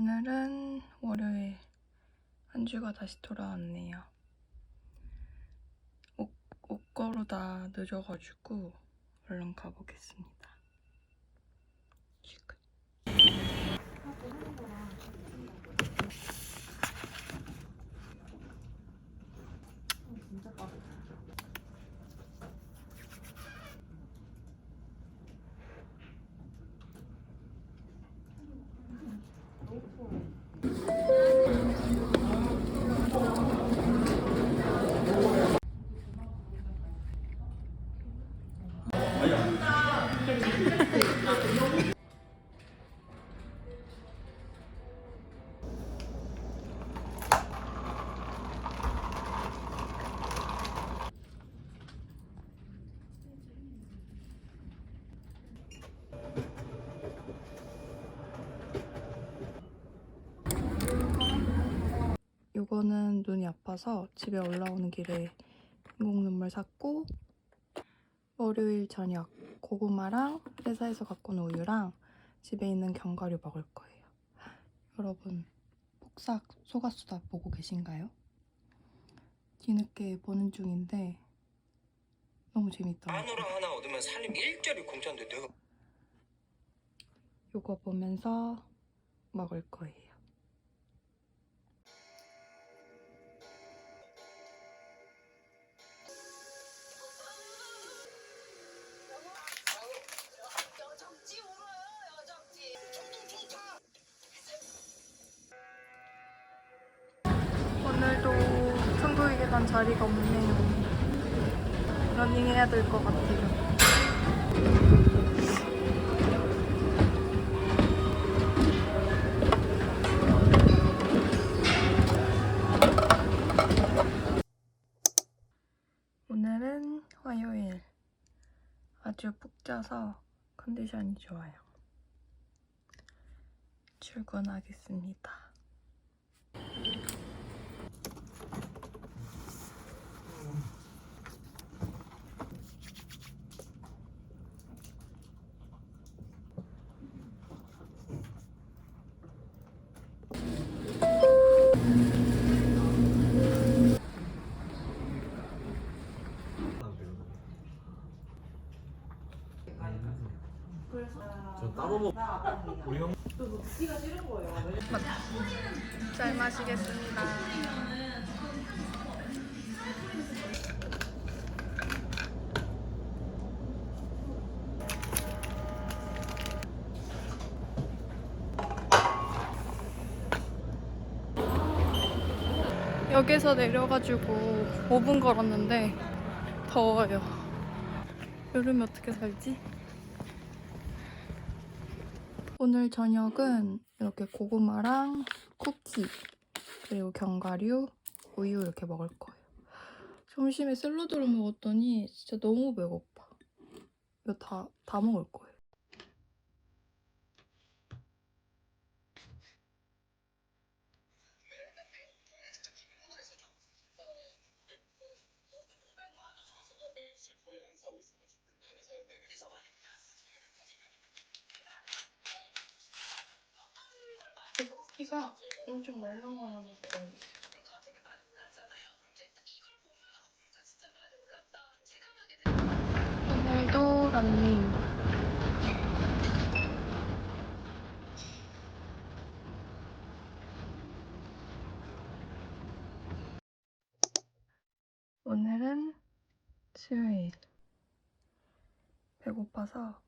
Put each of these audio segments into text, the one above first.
오늘은 월요일 한 주가 다시 돌아왔네요. 옷, 옷 거르다 늦어가지고 얼른 가보겠습니다. 요거는 눈이 아파서 집에 올라오는 길에 인공 눈물 샀고 월요일 저녁 고구마랑 회사에서 갖고 온 우유랑 집에 있는 견과류 먹을 거예요. 여러분 폭삭 소가수다 보고 계신가요? 뒤늦게 보는 중인데 너무 재밌더라고요. 마누라 하나 얻으면 살림 일자리 공짜인데 내가 요거 보면서 먹을 거예요. 자리가 없네요. 러닝해야 될 것 같아요. 오늘은 화요일. 아주 푹 자서 컨디션이 좋아요. 출근하겠습니다. 먹. 우리 형. 잘 마시겠습니다. 역에서 내려가지고 5분 걸었는데 더워요. 여름에 어떻게 살지? 오늘 저녁은 이렇게 고구마랑 쿠키 그리고 견과류, 우유 이렇게 먹을 거예요. 점심에 샐러드를 먹었더니 진짜 너무 배고파. 이거 다, 다 먹을 거예요. 쿠키가 엄청 말랑말랑해. 오늘도 런닝. 오늘은 수요일. 배고파서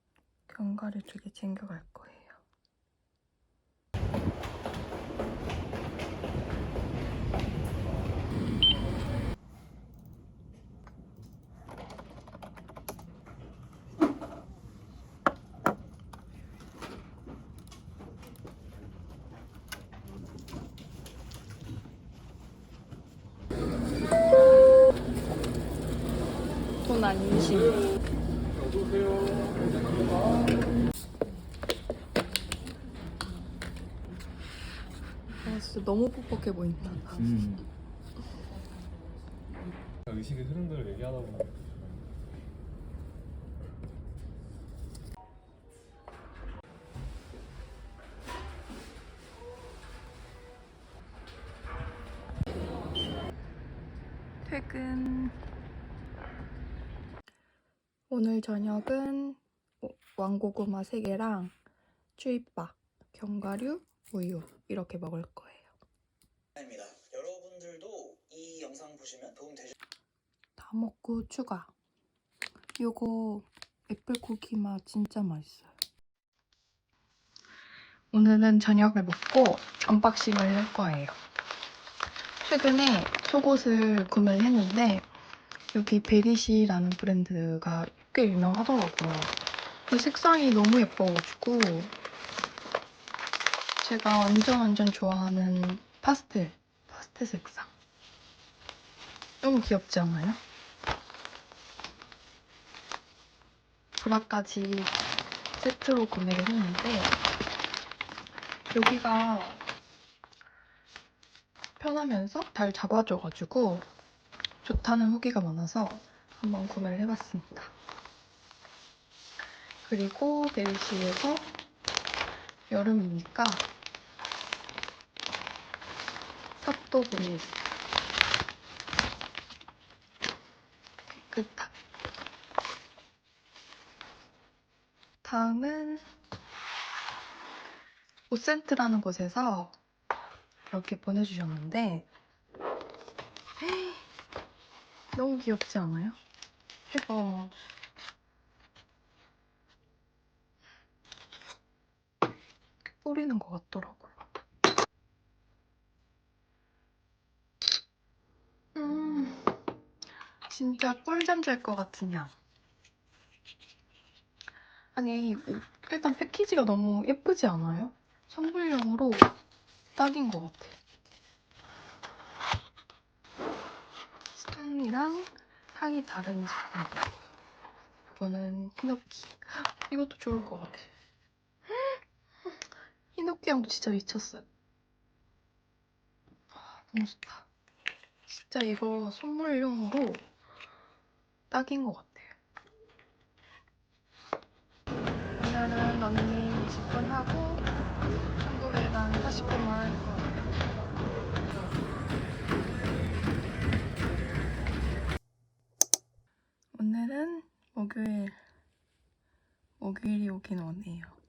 견과류 두 개 챙겨갈 거예요. 돈 안심. 아, 진짜 너무 뻑뻑해 보인다. 음. 의식의 흐름들을 얘기하다 보면 오늘 저녁은 오- 왕고구마 3개랑 추이빠, 견과류, 우유 이렇게 먹을 거예요. 입니다. 여러분들도 이 영상 보시면 도움 되실 다 먹고 추가. 요거 애플쿠키 맛 진짜 맛있어요. 오늘은 저녁을 먹고 언박싱을 할 거예요. 최근에 속옷을 구매를 했는데 여기 베리시라는 브랜드가 꽤 유명하더라고요. 그 색상이 너무 예뻐가지고 제가 완전 완전 좋아하는 파스텔, 파스텔 색상. 너무 귀엽지 않아요? 브라까지 세트로 구매를 했는데 여기가 편하면서 잘 잡아줘가지고 좋다는 후기가 많아서 한번 구매를 해봤습니다. 그리고 베리시에서 여름이니까 탑도 구매했어요. 깨끗한. 다음은 오센트라는 곳에서 이렇게 보내주셨는데 헤이, 너무 귀엽지 않아요? 이거 뿌리는 것 같더라고요. 음, 진짜 꿀잠 잘 것 같은 향. 아니, 일단 패키지가 너무 예쁘지 않아요? 선물용으로 딱인 것 같아. 스톤이랑 향이 다른 제품. 이거는 히노키. 이것도 좋을 것 같아. 히노키 향도 진짜 미쳤어요. 아, 너무 좋다. 진짜 이거 선물용으로 딱인 것 같아요. 오늘은 런닝 20분 하고 한국이랑 40분만 할 거예요. 오늘은 목요일. 목요일이 오긴 오네요.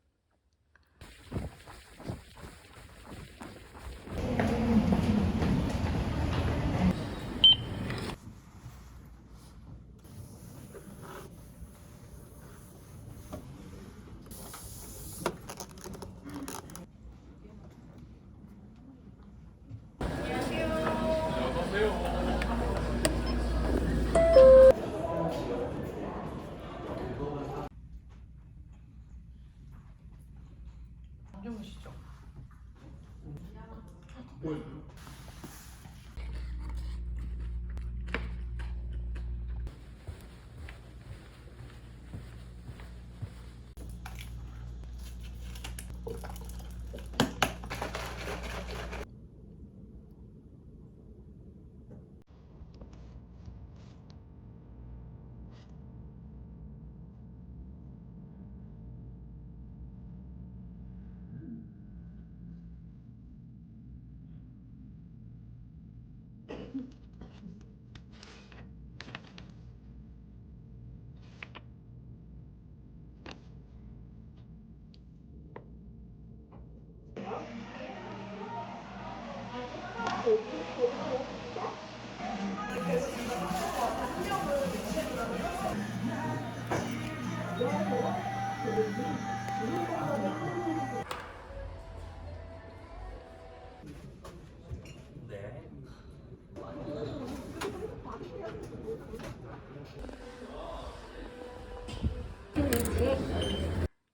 was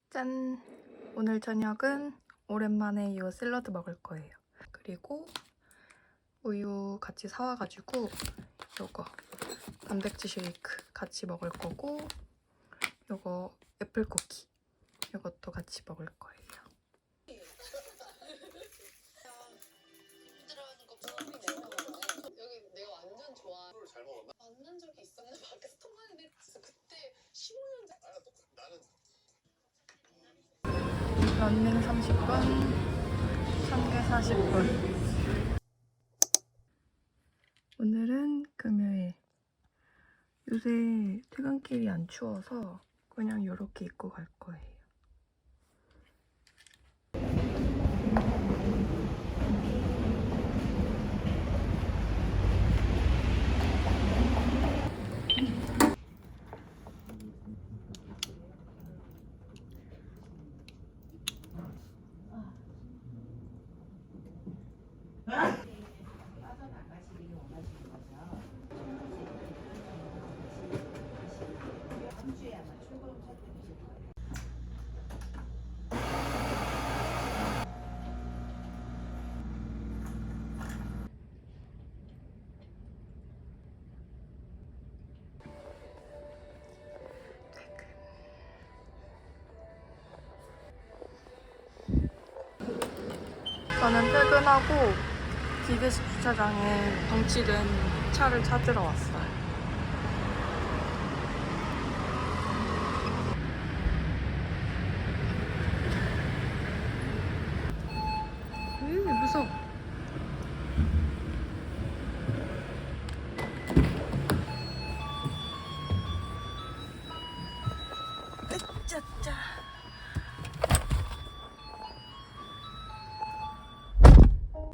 짠! 오늘 저녁은 오랜만에 이 샐러드 먹을 거예요. 그리고 우유 같이 사와가지고 요거 단백질 쉐이크 같이 먹을 거고 요거 애플 쿠키 요것도 같이 먹을 거예요. 만난 적이 있었는데 밖에서 통화했는데 그때 15년 전. 아, 똑- 나는 런닝 30분, 참개 40분. 오늘은 금요일. 요새 퇴근길이 안 추워서 그냥 이렇게 입고 갈 거예요. 저는 퇴근하고 기대식 주차장에 방치된 차를 찾으러 왔어요.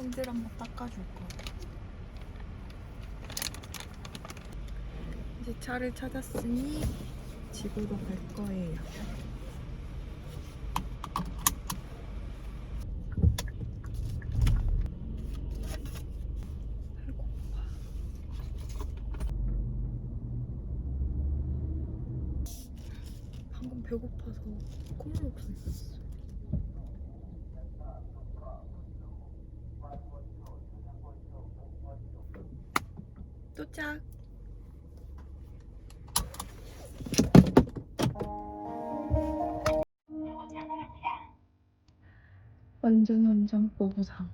핸들 한번 닦아줄 거야. 이제 차를 찾았으니 집으로 갈 거예요. 방금 배고파서 콧물 없었어. 도착. 완전 완전 보부상.